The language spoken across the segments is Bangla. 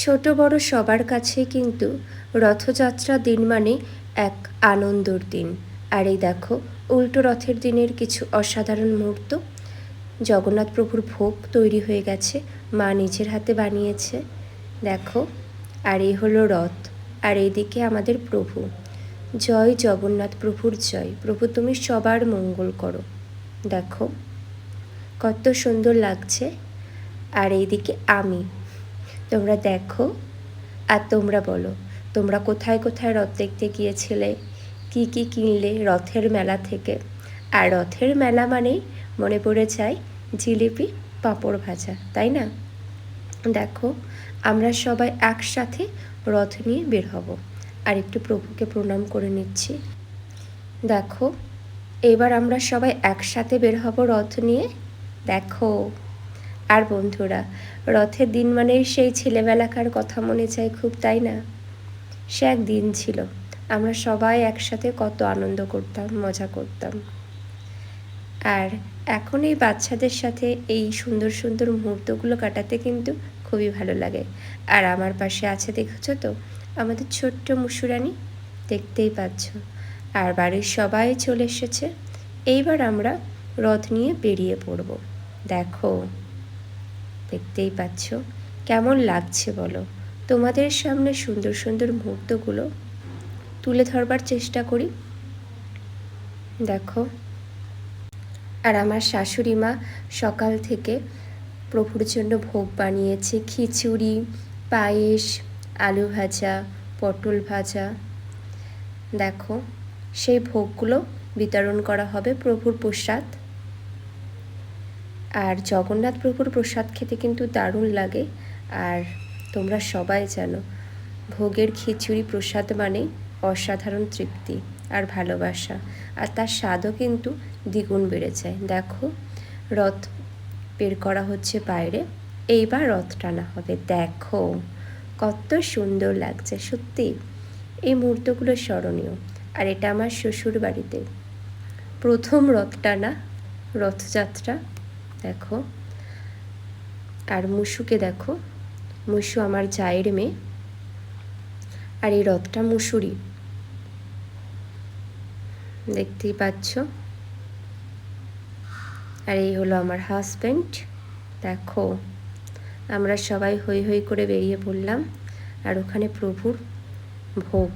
ছোট বড় সবার কাছে কিন্তু রথযাত্রা দিন মানে এক আনন্দর দিন। আর এই দেখো, উল্টো রথের দিনের কিছু অসাধারণ মুহূর্ত। জগন্নাথ প্রভুর ভোগ তৈরি হয়ে গেছে, মা নিজের হাতে বানিয়েছে। দেখো, আর এই হলো রথ, আর এইদিকে আমাদের প্রভু। জয় জগন্নাথ প্রভুর জয়। প্রভু, তুমি সবার মঙ্গল করো। দেখো, কত সুন্দর লাগছে। আর এইদিকে আমি তোমরা দেখো আর তোমরা বলো, তোমরা কোথায় কোথায় রথ দেখতে গিয়েছিলে? কি কি কিনলে রথের মেলা থেকে? আর রথের মেলা মানেই মনে পড়ে যায় জিলিপি, পাঁপড় ভাজা, তাই না? দেখো, আমরা সবাই একসাথে রথ নিয়ে বের হব। আর একটু প্রভুকে প্রণাম করে নিচ্ছি। দেখো, এবার আমরা সবাই একসাথে বের হব রথ নিয়ে। দেখো। আর বন্ধুরা, রথের দিন মানে সেই ছেলেবেলাকার কথা মনে চাই খুব, তাই না? সে এক দিন ছিল। আমরা সবাই একসাথে কত আনন্দ করতাম, মজা করতাম। আর এখন এই বাচ্চাদের সাথে এই সুন্দর সুন্দর মুহূর্তগুলো কাটাতে কিন্তু খুবই ভালো লাগে। আর আমার পাশে আছে, দেখেছ তো? আমাদের ছোট্ট মুসুরানি দেখতেই পাচ্ছ। আর বাড়ির সবাই চলে এসেছে। এইবার আমরা রথ নিয়ে বেরিয়ে পড়ব। দেখো। দেখতেই পাচ্ছ। কেমন লাগছে বলো? তোমাদের সামনে সুন্দর সুন্দর মুহূর্তগুলো তুলে ধরবার চেষ্টা করি। দেখো। আর আমার শাশুড়ি মা সকাল থেকে প্রভুর জন্য ভোগ বানিয়েছে। খিচুড়ি, পায়েস, আলু ভাজা, পটল ভাজা। দেখো, সেই ভোগগুলো বিতরণ করা হবে প্রভুর প্রসাদ। আর জগন্নাথ প্রভুর প্রসাদ খেতে কিন্তু দারুণ লাগে। আর তোমরা সবাই জানো, ভোগের খিচুড়ি প্রসাদ মানে অসাধারণ তৃপ্তি আর ভালোবাসা। আর তার স্বাদও কিন্তু দ্বিগুণ বেড়ে যায় দেখো, রথ বের করা হচ্ছে বাইরে। এইবার রথ টানা হবে। দেখো, কত সুন্দর লাগছে, সত্যি। এই মুহূর্তগুলো স্মরণীয়। আর এটা আমার শ্বশুর বাড়িতে প্রথম রথ টানা রথযাত্রা। দেখো। আর মুসুকে দেখো। মুসু আমার জায়ের মেয়ে। আর এই রথটা মুসুরি দেখতেই পাচ্ছ? আর এই হলো আমার হাজব্যান্ড দেখো, আমরা সবাই হই হই করে বেরিয়ে পড়লাম। আর ওখানে প্রভুর ভোগ।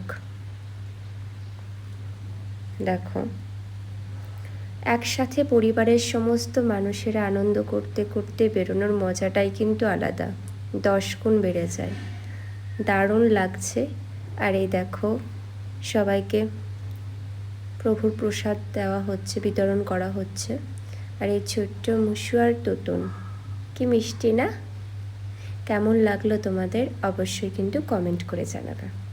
দেখো। একসাথে পরিবারের সমস্ত মানুষেরা আনন্দ করতে করতে বেরোনোর মজাটাই কিন্তু আলাদা। দশ গুণ বেড়ে যায়। দারুণ লাগছে। আর এই দেখো, সবাইকে প্রভুর প্রসাদ দেওয়া হচ্ছে, বিতরণ করা হচ্ছে। আর এই ছোট্ট মুসু আর তোতন কি মিষ্টি না? কেমন লাগল তোমাদের? অবশ্যই কিন্তু কমেন্ট করে জানাবে।